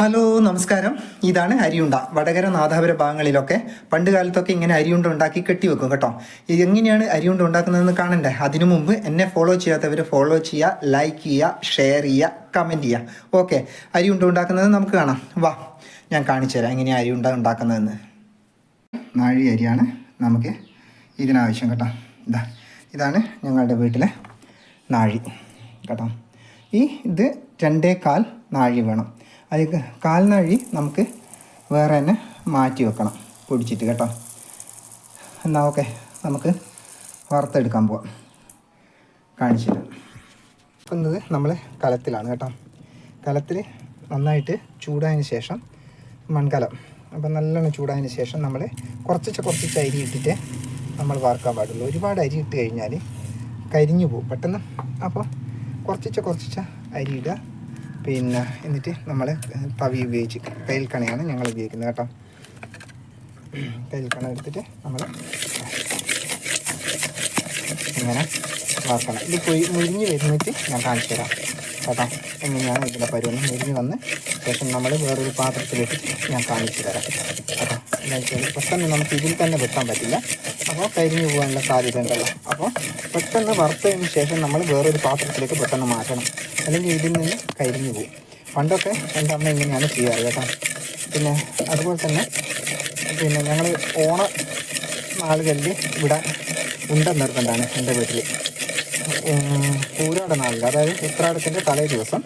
Hello നമസ്കാരം. ഇതാണ് അരിയുണ്ട. വടകര നാദാപുര ഭാഗങ്ങളിലൊക്കെ പണ്ട് കാലത്തൊക്കെ ഇങ്ങനെ അരിയുണ്ട ഉണ്ടാക്കി കെട്ടിവെക്കും കേട്ടോ. എങ്ങനെയാണ് അരിയുണ്ട ഉണ്ടാക്കുന്നതെന്ന് കാണണ്ടേ? അതിനു മുമ്പ് എന്നെ ഫോളോ ചെയ്യാത്തവർ ഫോളോ ചെയ്യുക ലൈക്ക് ചെയ്യുക ഷെയർ ചെയ്യുക കമന്റ് ചെയ്യുക ഓക്കെ അരിയുണ്ട ഉണ്ടാക്കുന്നത് നമുക്ക് കാണാം. വാ ഞാൻ കാണിച്ചു തരാം എങ്ങനെയാണ് അരിയുണ്ട ഉണ്ടാക്കുന്നതെന്ന്. നാഴി അരിയാണ് നമുക്ക് ഇതിനാവശ്യം കേട്ടോ. ഇതാ ഇതാണ് ഞങ്ങളുടെ വീട്ടിലെ നാഴി കേട്ടോ. ഈ ഇത് രണ്ടേ കാൽ നാഴി വേണം. അത് കാൽനഴി നമുക്ക് വേറെ തന്നെ മാറ്റി വെക്കണം. പൊടിച്ചിട്ട് കേട്ടോ. എന്നാൽ ഓക്കെ. നമുക്ക് വറുത്തെടുക്കാൻ പോവാം. കാണിച്ചു തരാം വെക്കുന്നത് നമ്മൾ കലത്തിലാണ് കേട്ടോ. കലത്തിൽ നന്നായിട്ട് ചൂടായതിന് ശേഷം മൺകലം. അപ്പം നല്ലോണം ചൂടായതിന് ശേഷം നമ്മൾ കുറച്ച് കുറച്ച് അരി ഇട്ടിട്ട് നമ്മൾ വറുക്കാൻ പാടുള്ളൂ. ഒരുപാട് അരി ഇട്ട് കഴിഞ്ഞാൽ കരിഞ്ഞു പോകും പെട്ടെന്ന്. അപ്പോൾ കുറച്ച് കുറച്ച് അരി ഇടുക. പിന്നെ എന്നിട്ട് നമ്മൾ തവി ഉപയോഗിച്ച് കയ്യിൽക്കണയാണ് ഞങ്ങൾ ഉപയോഗിക്കുന്നത് കേട്ടോ. കയ്യിൽക്കണ കണ എടുത്തിട്ട് നമ്മൾ ഇങ്ങനെ വറക്കണം ഇത് പൊയി മുരിഞ്ഞ് വരുന്നിട്ട് ഞാൻ കാണിച്ചു തരാം കേട്ടോ. എങ്ങനെയാണ് ഇതിന്റെ പരുവം മുരിഞ്ഞ് വന്ന് ശേഷം നമ്മൾ വേറൊരു പാത്രത്തിലേക്ക് ഞാൻ കാണിച്ചു തരാം കേട്ടോ. എന്നുവെച്ചാൽ പെട്ടെന്ന് നമുക്ക് ഇതിൽ തന്നെ വെക്കാൻ പറ്റില്ല. അപ്പോൾ കരിഞ്ഞു പോകാനുള്ള സാധ്യത ഉണ്ടല്ലോ അപ്പോൾ പെട്ടെന്ന് വറുത്തതിന് ശേഷം നമ്മൾ വേറൊരു പാത്രത്തിലേക്ക് പെട്ടെന്ന് മാറ്റണം. അല്ലെങ്കിൽ ഇതിൽ നിന്ന് കരിഞ്ഞു പോകും. പണ്ടൊക്കെ എന്റെ അമ്മ ഇങ്ങനെയാണ് ചെയ്യാറ് കേട്ടോ. പിന്നെ അതുപോലെ തന്നെ പിന്നെ ഞങ്ങൾ ഓണ നാളുകളിൽ ഇവിടെ ഉണ്ട നിർബന്ധമാണ് എന്റെ വീട്ടിൽ. പൂരാട നാളിൽ അതായത് ഉത്രാടത്തിന്റെ തലേ ദിവസം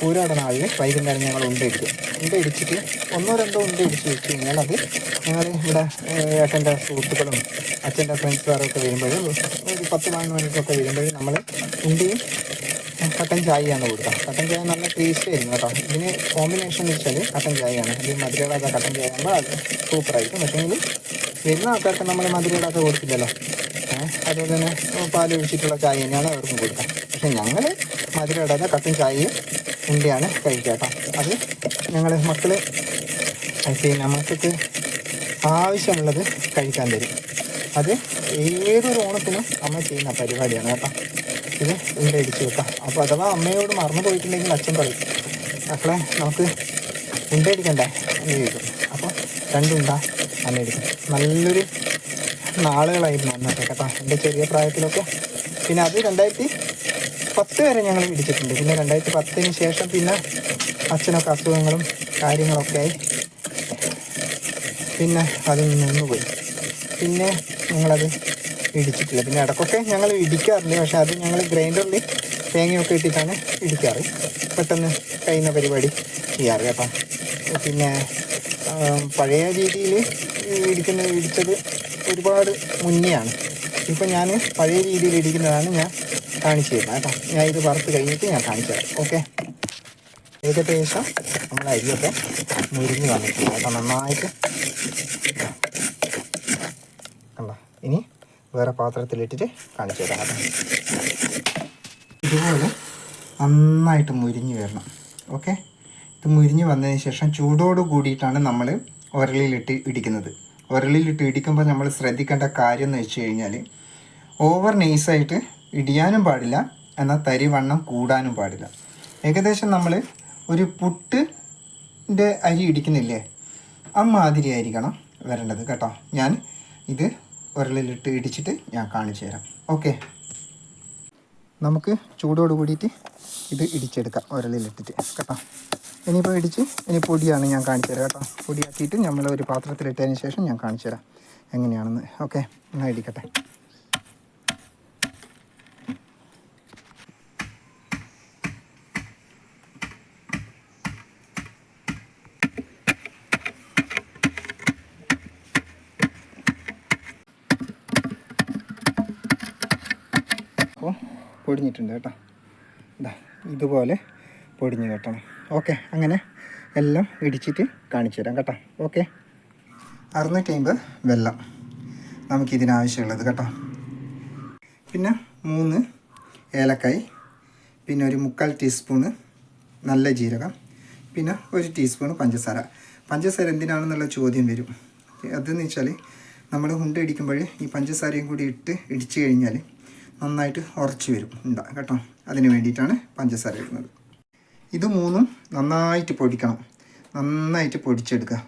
പൂരാട നാളിൽ വൈകുന്നേരം ഞങ്ങൾ ഉണ്ട ഇടിക്കും. ഉണ്ട ഇടിച്ചിട്ട് ഒന്നോ രണ്ടോ ഉണ്ട ഇടിച്ച് വെച്ച് കഴിഞ്ഞാൽ അത് ഞങ്ങൾ ഇവിടെ ഏട്ടന്റെ സുഹൃത്തുക്കളും അച്ഛന്റെ ഫ്രണ്ട്സുകാരൊക്കെ വരുമ്പോഴും ഒരു പത്ത് പതിനൊന്ന് മണിക്കൊക്കെ വരുമ്പോഴും നമ്മൾ ഉണ്ടയും കട്ടൻ ചായയാണ് കൊടുക്കുക. കട്ടൻ ചായ നല്ല ടേസ്റ്റ് ആയിരുന്നു കേട്ടോ. ഇതിന് കോമ്പിനേഷൻ എന്ന് വെച്ചാൽ കട്ടൻ ചായയാണ്. ഇത് മധുരയിടാത്ത കട്ടൻ ചായ ആകുമ്പോൾ അത് സൂപ്പറായിരിക്കും പക്ഷേങ്കിൽ വരുന്ന ആൾക്കാർക്ക് നമ്മൾ മധുരയിടാത്ത കൊടുക്കില്ലല്ലോ അതുപോലെ തന്നെ പാൽ ഒഴിച്ചിട്ടുള്ള ചായ തന്നെയാണ് അവർക്കും കൊടുക്കുക. പക്ഷേ ഞങ്ങൾ മധുരം ഇടാതെ കട്ടൻ ചായയും ഉണ്ടിയാണ് കഴിക്കുക കേട്ടോ. അത് ഞങ്ങൾ മക്കൾ പിന്നെ മക്കൾക്ക് ആവശ്യമുള്ളത് കഴിക്കാൻ തരും. അത് ഏതൊരു ഓണത്തിനും അമ്മ ചെയ്യുന്ന പരിപാടിയാണ് കേട്ടോ. ഇത് ഇവിടെ ഇടിച്ച് വെക്കാം. അപ്പോൾ അഥവാ അമ്മയോട് മറന്നു പോയിട്ടുണ്ടെങ്കിൽ അച്ഛൻ പറയും മക്കളെ നമുക്ക് ഉണ്ട അടിക്കണ്ടേ എന്ന് ചോദിക്കും. അപ്പോൾ രണ്ടുണ്ട അമ്മ അടിക്കും നല്ലൊരു നാളുകളായിരുന്നു അന്നൊക്കെ കേട്ടോ. എന്റെ ചെറിയ പ്രായത്തിലൊക്കെ. പിന്നെ അത് രണ്ടായിരത്തി പത്ത് വരെ ഞങ്ങൾ ഇടിച്ചിട്ടുണ്ട്. പിന്നെ രണ്ടായിരത്തി പത്തിന് ശേഷം പിന്നെ അച്ഛനൊക്കെ അസുഖങ്ങളും കാര്യങ്ങളൊക്കെ ആയി. പിന്നെ അതിൽ നിന്ന് പോയി. പിന്നെ ഞങ്ങളത് ഇടിച്ചിട്ടില്ല. പിന്നെ ഇടക്കൊക്കെ ഞങ്ങൾ ഇടിക്കാറുണ്ട്. പക്ഷേ അത് ഞങ്ങൾ ഗ്രൈൻഡറിൽ തേങ്ങയൊക്കെ ഇട്ടിട്ടാണ് ഇടിക്കാറ്. പെട്ടെന്ന് കഴിയുന്ന പരിപാടി ചെയ്യാറ് കേട്ടോ. പിന്നെ പഴയ രീതിയിൽ ഇടിക്കുന്ന ഇടിച്ചത് ഒരുപാട് മുന്നെയാണ്. ഇപ്പം ഞാൻ പഴയ രീതിയിൽ ഇടിക്കുന്നതാണ് ഞാൻ കാണിച്ചു തരുന്നത് കേട്ടോ. ഞാൻ ഇത് വറുത്ത് കഴിഞ്ഞിട്ട് ഞാൻ കാണിച്ചു തരാം ഓക്കെ? ഏകദേശം നമ്മൾ അരിയൊക്കെ മുരിഞ്ഞ് വന്നിട്ടുണ്ട് കേട്ടോ. നന്നായിട്ട് കണ്ടോ ഇനി വേറെ പാത്രത്തിലിട്ടിട്ട് കാണിച്ചു തരാം ഇതുപോലെ നന്നായിട്ട് മുരിഞ്ഞ് വരണം. ഓക്കെ ഇത് മുരിഞ്ഞ് വന്നതിന് ശേഷം ചൂടോട് കൂടിയിട്ടാണ് നമ്മൾ ഉരളിയിലിട്ട് ഇടിക്കുന്നത്. ഉരളിയിലിട്ട് ഇടിക്കുമ്പോൾ നമ്മൾ ശ്രദ്ധിക്കേണ്ട കാര്യം എന്ന് വെച്ച് കഴിഞ്ഞാൽ ഓവർ നൈസായിട്ട് ഇടിയാനും പാടില്ല എന്നാൽ തരി വണ്ണം കൂടാനും പാടില്ല. ഏകദേശം നമ്മൾ ഒരു പുട്ടിന്റെ അരി ഇടിക്കുന്നില്ലേ? അമ്മാതിരി ആയിരിക്കണം വരേണ്ടത് കേട്ടോ. ഞാൻ ഇത് ഉരളിലിട്ട് ഇടിച്ചിട്ട് ഞാൻ കാണിച്ചു തരാം. ഓക്കെ നമുക്ക് ചൂടോട് കൂടിയിട്ട് ഇത് ഇടിച്ചെടുക്കാം ഉരലിലിട്ടിട്ട് കേട്ടോ? ഇനിയിപ്പോൾ ഇടിച്ച് ഇനി പൊടിയാണ് ഞാൻ കാണിച്ചു തരാം കേട്ടോ. പൊടിയാക്കിയിട്ട് നമ്മൾ ഒരു പാത്രത്തിലിട്ടതിന് ശേഷം ഞാൻ കാണിച്ചു തരാം. എങ്ങനെയാണെന്ന്. ഓക്കെ എന്നാൽ ഇടിക്കട്ടെ അപ്പോൾ പൊടിഞ്ഞിട്ടുണ്ട് കേട്ടോ. ഇതാ ഇതുപോലെ പൊടിഞ്ഞ് കെട്ടണം. ഓക്കെ അങ്ങനെ എല്ലാം ഇടിച്ചിട്ട് കാണിച്ചു തരാം കേട്ടോ. ഓക്കെ. അറുന്നൂറ്റി അമ്പത് വെള്ളം നമുക്കിതിനാവശ്യമുള്ളത് കേട്ടോ. പിന്നെ മൂന്ന് ഏലക്കായ് പിന്നെ ഒരു മുക്കാൽ ടീസ്പൂണ് നല്ല ജീരകം പിന്നെ ഒരു ടീസ്പൂണ് പഞ്ചസാര. പഞ്ചസാര എന്തിനാണെന്നുള്ള ചോദ്യം വരും. അതെന്ന് വെച്ചാൽ നമ്മൾ ഉണ്ട ഇടിക്കുമ്പോൾ ഈ പഞ്ചസാരയും കൂടി ഇട്ട് ഇടിച്ചു കഴിഞ്ഞാൽ നന്നായിട്ട് ഉറച്ചു വരും. ഉണ്ട കേട്ടോ. അതിന് വേണ്ടിയിട്ടാണ് പഞ്ചസാര ഇടുന്നത്. ഇത് മൂന്നും നന്നായിട്ട് പൊടിക്കണം. നന്നായിട്ട് പൊടിച്ചെടുക്കുക.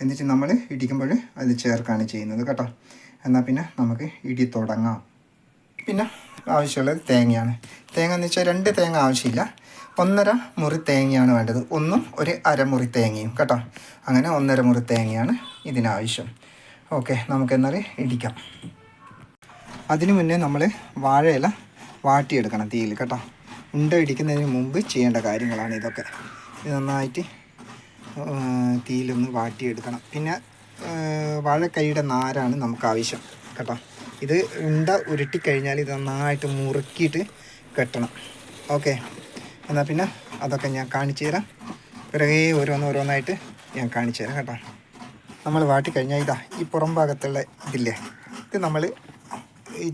എന്നിട്ട് നമ്മൾ ഇടിക്കുമ്പോൾ അതിൽ ചേർക്കാണ് ചെയ്യുന്നത് കേട്ടോ. എന്നാൽ പിന്നെ നമുക്ക് ഇടി തുടങ്ങാം. പിന്നെ ആവശ്യമുള്ളത് തേങ്ങയാണ്. തേങ്ങ എന്ന് വെച്ചാൽ രണ്ട് തേങ്ങ ആവശ്യമില്ല. ഒന്നര മുറി തേങ്ങയാണ് വേണ്ടത്. ഒന്നും ഒരു അരമുറി തേങ്ങയും കേട്ടോ. അങ്ങനെ ഒന്നര മുറി തേങ്ങയാണ് ഇതിനാവശ്യം. ഓക്കെ നമുക്കെന്നാൽ ഇടിക്കാം. അതിനു മുന്നേ നമ്മൾ വാഴയില വാട്ടിയെടുക്കണം തീയിൽ കേട്ടോ. ഉണ്ട ഇടിക്കുന്നതിന് മുമ്പ് ചെയ്യേണ്ട കാര്യങ്ങളാണ് ഇതൊക്കെ. ഇത് നന്നായിട്ട് തീയിലൊന്ന് വാട്ടിയെടുക്കണം. പിന്നെ വാഴക്കൈയുടെ നാരാണ് നമുക്ക് ആവശ്യം കേട്ടോ. ഇത് ഉണ്ട ഉരുട്ടിക്കഴിഞ്ഞാൽ ഇത് നന്നായിട്ട് മുറുക്കിയിട്ട് കെട്ടണം. ഓക്കെ. എന്നാൽ പിന്നെ അതൊക്കെ ഞാൻ കാണിച്ചു തരാം. പിറകെ ഓരോന്ന് ഓരോന്നായിട്ട് ഞാൻ കാണിച്ചു തരാം കേട്ടോ. നമ്മൾ വാട്ടിക്കഴിഞ്ഞാൽ ഇതാ ഈ പുറം ഭാഗത്തുള്ള ഇതില്ലേ? ഇത് നമ്മൾ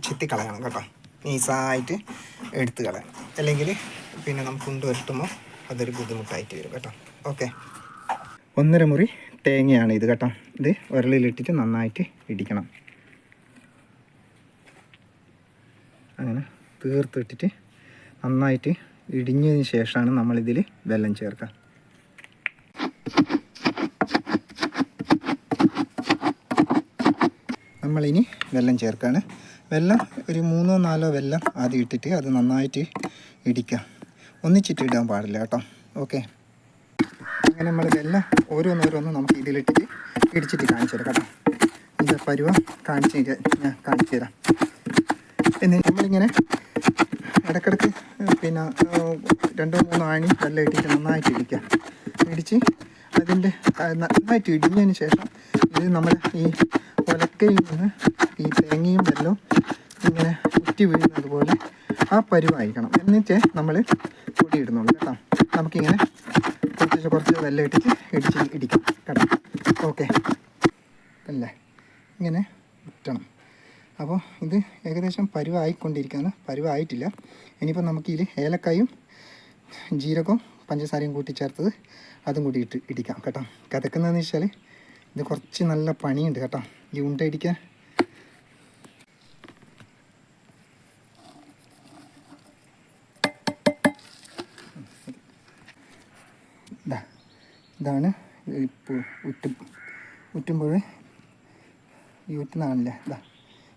ചെത്തി കളയണം കേട്ടോ. നീസായിട്ട് എടുത്ത് കളയണം അല്ലെങ്കിൽ പിന്നെ നമുക്ക് കൊണ്ട് വരുത്തുമ്പോൾ അതൊരു ബുദ്ധിമുട്ടായിട്ട് വരും കേട്ടോ. ഓക്കെ. ഒന്നര മുറി തേങ്ങയാണ് ഇത് കേട്ടോ. ഇത് ഉരളിലിട്ടിട്ട് നന്നായിട്ട് ഇടിക്കണം. അങ്ങനെ തീർത്തിട്ടിട്ട് നന്നായിട്ട് ഇടിഞ്ഞതിന് ശേഷമാണ് നമ്മളിതിൽ വെള്ളം ചേർക്കുക. നമ്മളിനി വെള്ളം ചേർക്കാണ്. വെള്ളം ഒരു മൂന്നോ നാലോ വെല്ലം ആദ്യം ഇട്ടിട്ട് അത് നന്നായിട്ട് ഇടിക്കുക ഒന്നിച്ചിട്ട് ഇടാൻ പാടില്ല കേട്ടോ. ഓക്കെ അങ്ങനെ നമ്മൾ വെല്ലം ഓരോന്നോരോന്ന് നമുക്ക് ഇതിലിട്ടിട്ട് ഇടിച്ചിട്ട് കാണിച്ചു തരാം കേട്ടോ. ഇത് പരുവം കാണിച്ച് ഞാൻ കാണിച്ചു തരാം. പിന്നെ നമ്മളിങ്ങനെ ഇടക്കിടക്ക് പിന്നെ രണ്ടോ മൂന്നോ ആണി വെള്ളം ഇട്ടിട്ട് നന്നായിട്ട് ഇടിക്കുക ഇടിച്ച് അതിന്റെ നന്നായിട്ട് ഇടിഞ്ഞതിന് ശേഷം ഇത് നമ്മൾ ഈ ഒലക്കയിൽ നിന്ന് ഈ തേങ്ങയും വെള്ളവും ഇങ്ങനെ കുറ്റി വീഴുന്നത് പോലെ ആ പരുവായിരിക്കണം. എന്നിട്ട് നമ്മൾ പൊടി ഇടുന്നുള്ളൂ കേട്ടോ. നമുക്കിങ്ങനെ കുറച്ച് കുറച്ച് വെല്ലം ഇട്ടിട്ട് ഇടിച്ച് ഇടിക്കാം കേട്ടോ. ഓക്കെ. അല്ലേ? ഇങ്ങനെ ഇട്ടണം അപ്പോൾ ഇത് ഏകദേശം പരുവായിക്കൊണ്ടിരിക്കുകയാണ്. പരുവായിട്ടില്ല. ഇനിയിപ്പോൾ നമുക്ക് ഇതിൽ ഏലക്കായും ജീരകവും പഞ്ചസാരയും കൂട്ടി ചേർത്തത് അതും കൂടി ഇട്ട് ഇടിക്കാം കേട്ടോ. കതക്കുന്നതെന്ന് വെച്ചാൽ ഇത് കുറച്ച് നല്ല പണിയുണ്ട് കേട്ടോ. ഈ ഉണ്ട ഇടിക്കാൻ ഇതാ ഇതാണ്. ഇപ്പോൾ ഉറ്റും ഉറ്റുമ്പോൾ ഈ ഉറ്റുന്നതാണല്ലേ ഇതാ.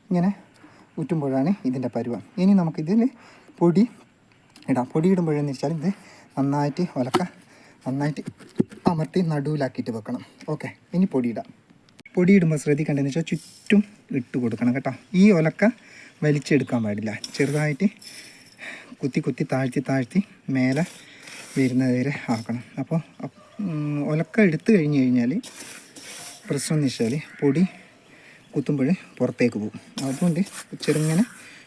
ഇങ്ങനെ ഉറ്റുമ്പോഴാണ് ഇതിന്റെ പരുവം. ഇനി നമുക്കിതിൽ പൊടി ഇടാം. പൊടി ഇടുമ്പോഴെന്ന് വെച്ചാൽ ഇത് നന്നായിട്ട് ഒലക്ക നന്നായിട്ട് അമർത്തി നടുവിലാക്കിയിട്ട് വെക്കണം. ഓക്കെ ഇനി പൊടിയിടാം ഇടാം. പൊടി ഇടുമ്പോൾ ശ്രദ്ധിക്കേണ്ടതെന്ന് വെച്ചാൽ ചുറ്റും ഇട്ട് കൊടുക്കണം കേട്ടോ. ഈ ഒലക്ക വലിച്ചെടുക്കാൻ പാടില്ല. ചെറുതായിട്ട് കുത്തി കുത്തി താഴ്ത്തി താഴ്ത്തി മേലെ വരുന്നത് വരെ ആക്കണം. അപ്പോൾ ഒലക്ക എടുത്തു കഴിഞ്ഞ് കഴിഞ്ഞാൽ പ്രശ്നം എന്ന് വെച്ചാൽ പൊടി കുത്തുമ്പോൾ പുറത്തേക്ക് പോകും. അതുകൊണ്ട് ചെറുങ്ങനെ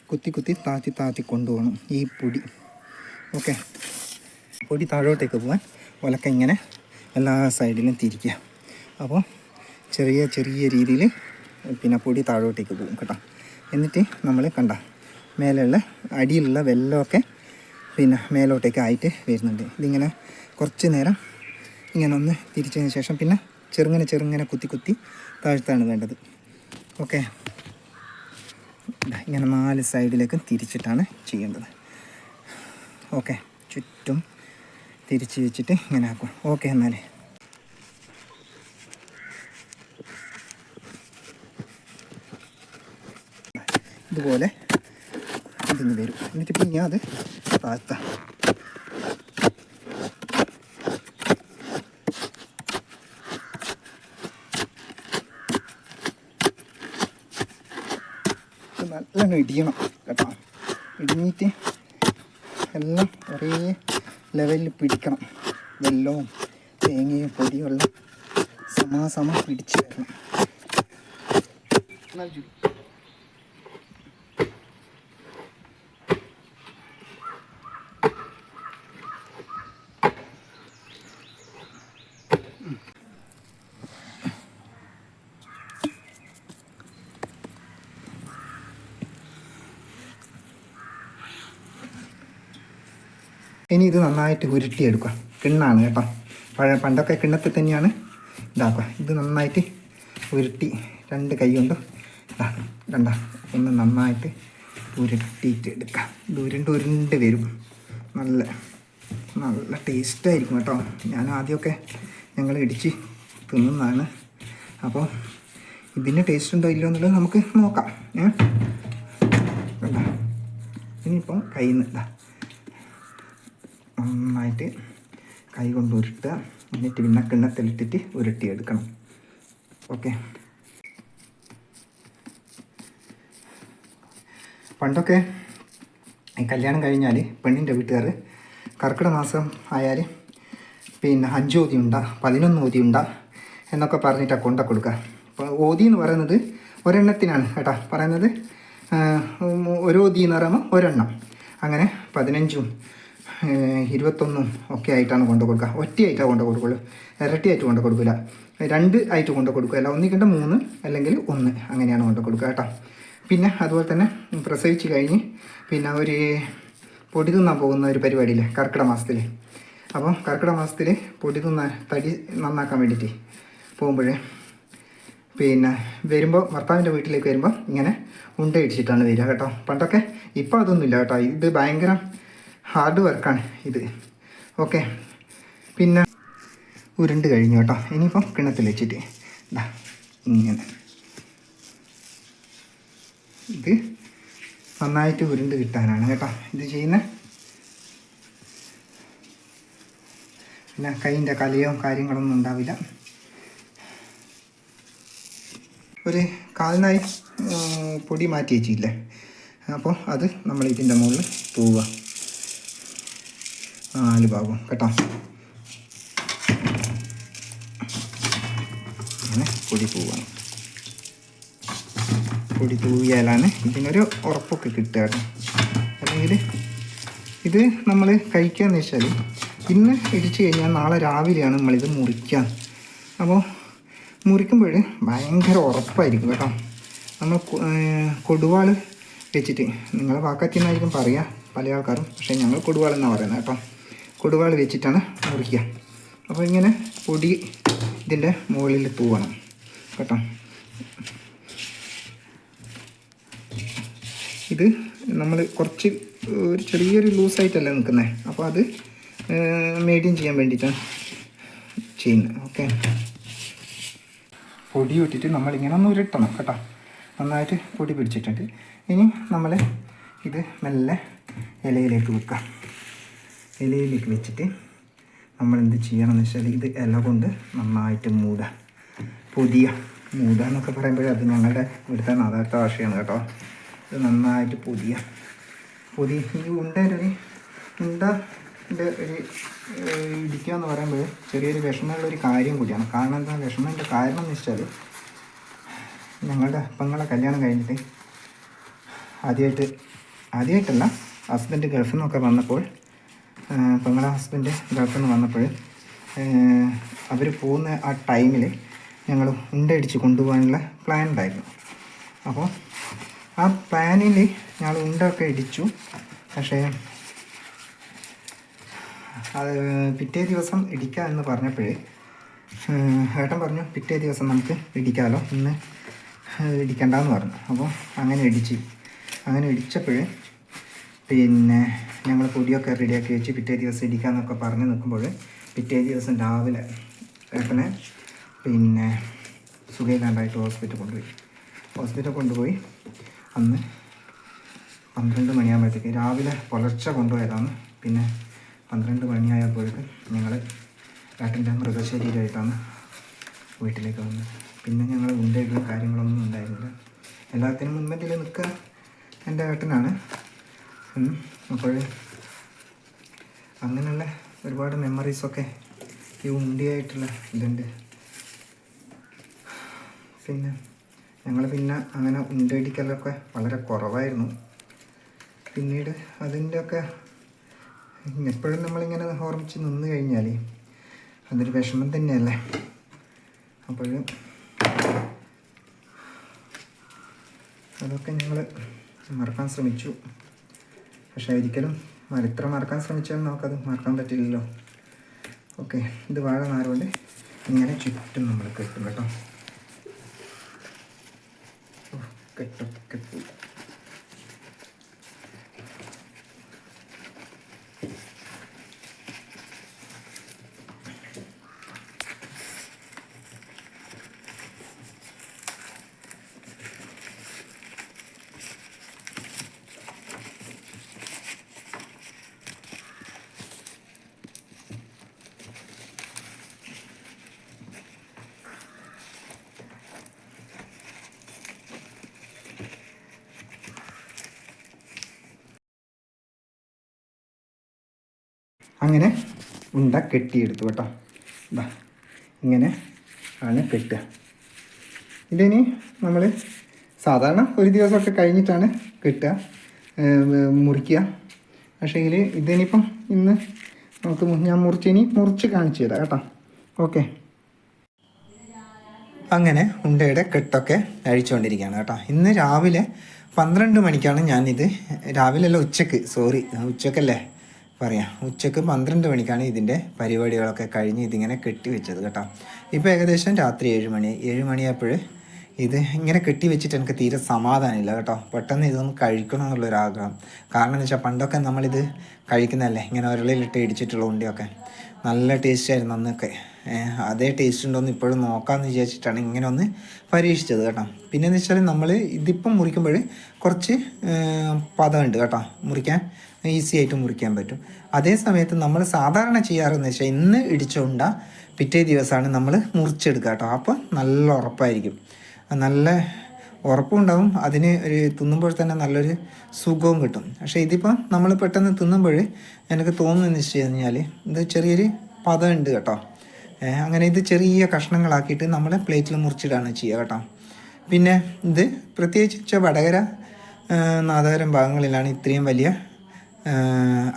കുത്തി കുത്തി താത്തി താത്തി കൊണ്ടുപോകണം ഈ പൊടി. ഓക്കെ. പൊടി താഴോട്ടേക്ക് പോകാൻ ഒലക്ക ഇങ്ങനെ എല്ലാ സൈഡിലും തിരിക്കുക. അപ്പോൾ ചെറിയ ചെറിയ രീതിയിൽ പിന്നെ പൊടി താഴോട്ടേക്ക് പോകും കേട്ടോ. എന്നിട്ട് നമ്മൾ കണ്ട മേലെയുള്ള അടിയിലുള്ള വെള്ളമൊക്കെ പിന്നെ മേലോട്ടേക്ക് ആയിട്ട് വരുന്നുണ്ട്. ഇതിങ്ങനെ കുറച്ച് നേരം ഇങ്ങനെ ഒന്ന് തിരിച്ചതിന് ശേഷം പിന്നെ ചെറുങ്ങനെ ചെറുങ്ങനെ കുത്തി കുത്തി താഴ്ത്താണ് വേണ്ടത്. ഓക്കെ. ഇങ്ങനെ നാല് സൈഡിലേക്കും തിരിച്ചിട്ടാണ് ചെയ്യേണ്ടത്. ഓക്കെ. ചുറ്റും തിരിച്ച് വെച്ചിട്ട് ഇങ്ങനെ ആക്കും. ഓക്കെ എന്നാൽ ഇതുപോലെ ഇതിന് വരും. എന്നിട്ട് ഞാൻ അത് താഴ്ത്താം. നല്ലോണം ഇടിയണം കേട്ടോ. ഇടിഞ്ഞിട്ട് എല്ലാം ഒരേ ലെവലിൽ പിടിക്കണം. വെള്ളവും തേങ്ങയും പൊടിയും എല്ലാം സമാസമം പിടിച്ച് വരണം. എന്നാൽ ഇനി ഇത് നന്നായിട്ട് ഉരുട്ടിയെടുക്കുക. കിണ്ണാണ് കേട്ടോ. പഴയ പണ്ടൊക്കെ കിണ്ണത്തിൽ തന്നെയാണ് ഇതാക്കുക. ഇത് നന്നായിട്ട് ഉരുട്ടി രണ്ട് കൈ കൊണ്ട് ഇതാ കണ്ട? ഒന്ന് നന്നായിട്ട് ഉരുട്ടിയിട്ട് എടുക്കാം. ഇത് ഉരുണ്ട് ഉരുണ്ട് വരും. നല്ല നല്ല ടേസ്റ്റായിരിക്കും കേട്ടോ. ഞാൻ ആദ്യമൊക്കെ ഞങ്ങൾ ഇടിച്ച് തിന്നുന്നതാണ്. അപ്പോൾ ഇതിന് ടേസ്റ്റ് ഉണ്ടോ ഇല്ലയോ എന്നുള്ളത് നമുക്ക് നോക്കാം. ഏ? ഇനിയിപ്പം കയ്യിൽ നിന്ന് ഇതാ. നന്നായിട്ട് കൈ കൊണ്ട് ഉരുട്ടുക. എന്നിട്ട് പിന്നെ കിണ്ണത്തിലിട്ടിട്ട് ഉരുട്ടിയെടുക്കണം. ഓക്കെ. പണ്ടൊക്കെ ഈ കല്യാണം കഴിഞ്ഞാൽ പെണ്ണിന്റെ വീട്ടുകാർ കർക്കിടക മാസം ആയാൽ പിന്നെ അഞ്ച് ഓതി ഉണ്ട പതിനൊന്ന് ഓതി ഉണ്ട എന്നൊക്കെ പറഞ്ഞിട്ടാണ് കൊണ്ട കൊടുക്കുക അപ്പോൾ ഓതി എന്ന് പറയുന്നത് ഒരെണ്ണത്തിനാണ് കേട്ടോ. പറയുന്നത് ഒരു ഓതി എന്ന് പറയുമ്പോൾ ഒരെണ്ണം. അങ്ങനെ പതിനഞ്ചും ഇരുപത്തൊന്നും ഒക്കെ ആയിട്ടാണ് കൊണ്ടു കൊടുക്കുക. ഒറ്റയായിട്ടാണ് കൊണ്ടു കൊടുക്കുള്ളൂ. ഇരട്ടിയായിട്ട് കൊണ്ടു കൊടുക്കില്ല. രണ്ട് ആയിട്ട് കൊണ്ടു കൊടുക്കുക. അല്ല ഒന്നിക്കണ്ട മൂന്ന് അല്ലെങ്കിൽ ഒന്ന് അങ്ങനെയാണ് കൊണ്ടു കൊടുക്കുക കേട്ടോ. പിന്നെ അതുപോലെ തന്നെ പ്രസവിച്ച് കഴിഞ്ഞ് പിന്നെ ഒരു പൊടി തിന്നാൻ പോകുന്ന ഒരു പരിപാടിയില്ലേ? കർക്കിടക മാസത്തിൽ അപ്പോൾ കർക്കിടക മാസത്തിൽ പൊടി തിന്നാൻ തടി നന്നാക്കാൻ വേണ്ടിയിട്ട് പോകുമ്പോഴേ പിന്നെ വരുമ്പോൾ ഭർത്താവിന്റെ വീട്ടിലേക്ക് വരുമ്പോൾ ഇങ്ങനെ ഉണ്ട ഇടിച്ചിട്ടാണ് വരിക കേട്ടോ. പണ്ടൊക്കെ ഇപ്പോൾ അതൊന്നുമില്ല കേട്ടോ. ഇത് ഭയങ്കര ഹാർഡ് വർക്കാണ് ഇത്. ഓക്കെ പിന്നെ ഉരുണ്ട് കഴിഞ്ഞു കേട്ടോ. ഇനിയിപ്പം കിണത്തിൽ വെച്ചിട്ട്. ഇതാ ഇങ്ങനെ. ഇത് നന്നായിട്ട് ഉരുണ്ട് കിട്ടാനാണ് കേട്ടോ. ഇത് ചെയ്യുന്ന പിന്നെ കൈയിന്റെ കലയോ കാര്യങ്ങളൊന്നും ഉണ്ടാവില്ല. ഒരു കാലിനായി പൊടി മാറ്റി വെച്ചില്ലേ അപ്പോൾ അത് നമ്മൾ ഇതിന്റെ മുകളിൽ തൂവുക. നാല് ഭാഗവും കേട്ടോ? അങ്ങനെ പൊടി പോവാണ്. പൊടി തൂവിയാലാണ് ഇതിനൊരു ഉറപ്പൊക്കെ കിട്ടുക കേട്ടോ. അല്ലെങ്കിൽ ഇത് നമ്മൾ കഴിക്കുകയെന്ന് വെച്ചാൽ ഇന്ന് ഇടിച്ച് കഴിഞ്ഞാൽ നാളെ രാവിലെയാണ് നമ്മളിത് മുറിക്കുക. അപ്പോൾ മുറിക്കുമ്പോൾ ഭയങ്കര ഉറപ്പായിരിക്കും കേട്ടോ. നമ്മൾ കൊടുവാൾ വെച്ചിട്ട് നിങ്ങളെ വാക്കത്തിന്നായിരിക്കും പറയുക പല ആൾക്കാരും. പക്ഷേ ഞങ്ങൾ കൊടുവാളെന്നാണ് പറയുന്നത് കേട്ടോ. കൊടുവാൾ വെച്ചിട്ടാണ് മുറിക്കുക. അപ്പോൾ ഇങ്ങനെ പൊടി ഇതിന്റെ മുകളിൽ തൂവണം കേട്ടോ? ഇത് നമ്മൾ കുറച്ച് ഒരു ചെറിയൊരു ലൂസായിട്ടല്ല നിൽക്കുന്നത് അപ്പോൾ അത് മെയിന്റെയിൻ ചെയ്യാൻ വേണ്ടിയിട്ടാണ് ചെയ്യുന്നത്. ഓക്കെ പൊടി ഇട്ടിട്ട് നമ്മളിങ്ങനെ ഒന്ന് ഉരുട്ടണം. കേട്ടോ? നന്നായിട്ട് പൊടി പിടിച്ചിട്ടുണ്ട്. ഇനി നമ്മൾ ഇത് മെല്ലെ ഇലയിലേക്ക് വെക്കാം. ഇലയിലേക്ക് വെച്ചിട്ട് നമ്മൾ എന്ത് ചെയ്യണം എന്ന് വെച്ചാൽ ഇത് ഇല കൊണ്ട് നന്നായിട്ട് മൂടാം. പുതിയ. മൂടുക എന്നൊക്കെ പറയുമ്പോൾ അത് ഞങ്ങളുടെ ഇവിടുത്തെ നാദാർത്ഥ ഭാഷയാണ് കേട്ടോ. ഇത് നന്നായിട്ട് പുതിയ. പുതിയ ഈ ഉണ്ടൊരു ഒരു ഒരു ഇടിക്കുക എന്ന് പറയുമ്പോൾ ചെറിയൊരു വിഷമമുള്ള ഒരു കാര്യം കൂടിയാണ്. കാരണം എന്താ? വിഷമത്തിന്റെ കാരണം എന്ന് വെച്ചാൽ ഞങ്ങളുടെ പെങ്ങളെ കല്യാണം കഴിഞ്ഞിട്ട് ആദ്യമായിട്ട് ആദ്യമായിട്ടല്ല ഹസ്ബൻഡ് ഗൾഫിൽ നിന്നൊക്കെ വന്നപ്പോൾ ആ, പെങ്ങളെ ഹസ്ബൻഡ് ഗൾഫിൽ നിന്ന് വന്നപ്പോൾ അവർ പോകുന്ന ആ ടൈമിൽ ഞങ്ങൾ ഉണ്ടടിച്ച് കൊണ്ടുപോകാനുള്ള പ്ലാൻ ഉണ്ടായിരുന്നു. അപ്പോൾ ആ പ്ലാനിൽ ഞങ്ങൾ ഉണ്ടൊക്കെ ഇടിച്ചു. പക്ഷേ അത് പിറ്റേ ദിവസം ഇടിക്കാം എന്ന് പറഞ്ഞപ്പോഴേ ഏട്ടൻ പറഞ്ഞു പിറ്റേ ദിവസം നമുക്ക് ഇടിക്കാമല്ലോ ഇന്ന് ഇടിക്കണ്ടെന്ന് പറഞ്ഞു. അപ്പോൾ അങ്ങനെ ഇടിച്ച്. അങ്ങനെ ഇടിച്ചപ്പോൾ പിന്നെ ഞങ്ങൾ പൊടിയൊക്കെ റെഡിയാക്കി വെച്ച് പിറ്റേ ദിവസം ഇടിക്കാമെന്നൊക്കെ പറഞ്ഞ് നിൽക്കുമ്പോൾ പിറ്റേ ദിവസം രാവിലെ ഏട്ടനെ പിന്നെ സുഖമില്ലാണ്ടായിട്ട് ഹോസ്പിറ്റൽ കൊണ്ടുപോയി. ഹോസ്പിറ്റൽ കൊണ്ടുപോയി. അന്ന് പന്ത്രണ്ട് മണിയാകുമ്പോഴത്തേക്ക് രാവിലെ പുലർച്ചെ കൊണ്ടുപോയതാണ്. പിന്നെ പന്ത്രണ്ട് മണിയായപ്പോഴേക്കും ഞങ്ങൾ ഏട്ടന്റെ മൃഗശരീരമായിട്ടാണ് വീട്ടിലേക്ക് വന്നത്. പിന്നെ ഞങ്ങൾ ഉണ്ടായിട്ടുള്ള കാര്യങ്ങളൊന്നും ഉണ്ടായിരുന്നില്ല. എല്ലാത്തിനും മുൻപന്തിൽ നിൽക്കുക എന്റെ ഏട്ടനാണ്. അപ്പോൾ അങ്ങനെയുള്ള ഒരുപാട് മെമ്മറീസൊക്കെ ഈ ഉണ്ടിയായിട്ടുള്ള ഇതുണ്ട്. പിന്നെ ഞങ്ങൾ പിന്നെ അങ്ങനെ ഉണ്ടടിക്കലൊക്കെ വളരെ കുറവായിരുന്നു. പിന്നീട് അതിന്റെയൊക്കെ എപ്പോഴും നമ്മളിങ്ങനെ ഓർമ്മിച്ച് നിന്ന് കഴിഞ്ഞാൽ അതൊരു വിഷമം തന്നെയല്ലേ? അപ്പോഴും അതൊക്കെ ഞങ്ങൾ മറക്കാൻ ശ്രമിച്ചു. പക്ഷേ ഒരിക്കലും എത്ര മറക്കാൻ ശ്രമിച്ചാലും നമുക്കത് മറക്കാൻ പറ്റില്ലല്ലോ. ഓക്കെ ഇത് വാഴ നാരുകൊണ്ട് ഇങ്ങനെ ചുറ്റും നമ്മൾ കെട്ടും കേട്ടോ. കെട്ടും പോയി അങ്ങനെ ഉണ്ട കെട്ടിയെടുത്തു കേട്ടോ. ഇതാ ഇങ്ങനെ ആണ് കെട്ടുക. ഇതിനി നമ്മൾ സാധാരണ ഒരു ദിവസമൊക്കെ കഴിഞ്ഞിട്ടാണ് കെട്ടുക മുറിക്കുക. മുറിക്കുക പക്ഷേങ്കിൽ ഇതിനിപ്പം ഇന്ന് നമുക്ക് ഞാൻ മുറിച്ച് ഇനി മുറിച്ച് കാണിച്ചു തരാം കേട്ടോ. ഓക്കെ. അങ്ങനെ ഉണ്ടയുടെ കെട്ടൊക്കെ അഴിച്ചുകൊണ്ടിരിക്കുകയാണ് കേട്ടോ. ഇന്ന് രാവിലെ പന്ത്രണ്ട് മണിക്കാണ് ഞാനിത് രാവിലെ അല്ല ഉച്ചയ്ക്ക് സോറി ഉച്ചക്കല്ലേ? പറയാം. ഉച്ചയ്ക്ക് പന്ത്രണ്ട് മണിക്കാണ് ഇതിന്റെ പരിപാടികളൊക്കെ കഴിഞ്ഞ് ഇതിങ്ങനെ കെട്ടിവെച്ചത് കേട്ടോ. ഇപ്പോൾ ഏകദേശം രാത്രി ഏഴ് മണി. ഏഴ് മണിയായപ്പോൾ ഇത് ഇങ്ങനെ കെട്ടി വെച്ചിട്ട് എനിക്ക് തീരെ സമാധാനമില്ല കേട്ടോ. പെട്ടെന്ന് ഇതൊന്ന് കഴിക്കണം എന്നുള്ളൊരാഗ്രഹം കാരണം എന്ന് വെച്ചാൽ പണ്ടൊക്കെ നമ്മളിത് കഴിക്കുന്നതല്ലേ? ഇങ്ങനെ ഉരളിലിട്ട് ഇടിച്ചിട്ടുള്ള ഉണ്ടിയൊക്കെ. നല്ല ടേസ്റ്റ് ആയിരുന്നു അന്നൊക്കെ അതേ ടേസ്റ്റ് ഉണ്ടോയെന്ന് ഇപ്പോഴും നോക്കാമെന്ന് വിചാരിച്ചിട്ടാണ് ഇങ്ങനെ ഒന്ന് പരീക്ഷിച്ചത് കേട്ടോ. പിന്നെയെന്ന് വെച്ചാൽ നമ്മൾ ഇതിപ്പം മുറിക്കുമ്പോൾ കുറച്ച് പദമുണ്ട് കേട്ടോ. മുറിക്കാൻ ഈസി ആയിട്ട് മുറിക്കാൻ പറ്റും. അതേ സമയത്ത് നമ്മൾ സാധാരണ ചെയ്യാറെന്ന് വെച്ചാൽ ഇന്ന് ഇടിച്ചുണ്ട പിറ്റേ ദിവസമാണ് നമ്മൾ മുറിച്ചെടുക്കുക കേട്ടോ. അപ്പോൾ നല്ല ഉറപ്പായിരിക്കും. നല്ല ഉറപ്പുണ്ടാവും അതിന് ഒരു തിന്നുമ്പോൾ തന്നെ നല്ലൊരു സുഖവും കിട്ടും. പക്ഷേ ഇതിപ്പോൾ നമ്മൾ പെട്ടെന്ന് തിന്നുമ്പോൾ എനിക്ക് തോന്നുന്നതെന്ന് വെച്ച് കഴിഞ്ഞാൽ ഇത് ചെറിയൊരു പദമുണ്ട് കേട്ടോ. അങ്ങനെ ഇത് ചെറിയ കഷ്ണങ്ങളാക്കിയിട്ട് നമ്മൾ പ്ലേറ്റിൽ മുറിച്ചിടാണ് ചെയ്യുക കേട്ടോ. പിന്നെ ഇത് പ്രത്യേകിച്ച് വടകര നാദകരം ഭാഗങ്ങളിലാണ് ഇത്രയും വലിയ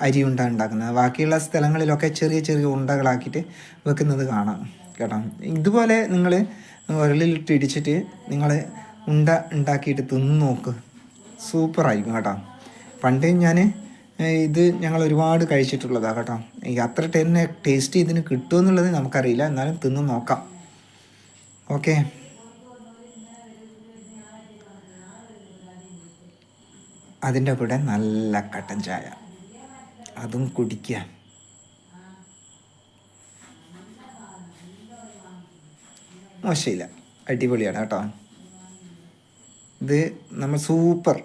അരി ഉണ്ട ഉണ്ടാക്കുന്നത്. ബാക്കിയുള്ള സ്ഥലങ്ങളിലൊക്കെ ചെറിയ ചെറിയ ഉണ്ടകളാക്കിയിട്ട് വെക്കുന്നത് കാണാം കേട്ടോ. ഇതുപോലെ നിങ്ങൾ ഉരലിലിട്ട് ഇടിച്ചിട്ട് നിങ്ങൾ ഉണ്ട ഉണ്ടാക്കിയിട്ട് തിന്ന് നോക്ക്. സൂപ്പറായിരിക്കും കേട്ടോ. പണ്ട് ഞാൻ ഇത് ഞങ്ങൾ ഒരുപാട് കഴിച്ചിട്ടുള്ളതാണ് കേട്ടോ. ഈ അത്ര തന്നെ ടേസ്റ്റ് ഇതിന് കിട്ടുമെന്നുള്ളത് നമുക്കറിയില്ല. എന്നാലും തിന്ന് നോക്കാം. ഓക്കെ. അതിന്റെ കൂടെ നല്ല കട്ടൻ ചായ. അതും കുടിക്കുക. മോശമില്ല. അടിപൊളിയാണ് കേട്ടോ. ഇത് നമ്മൾ സൂപ്പർ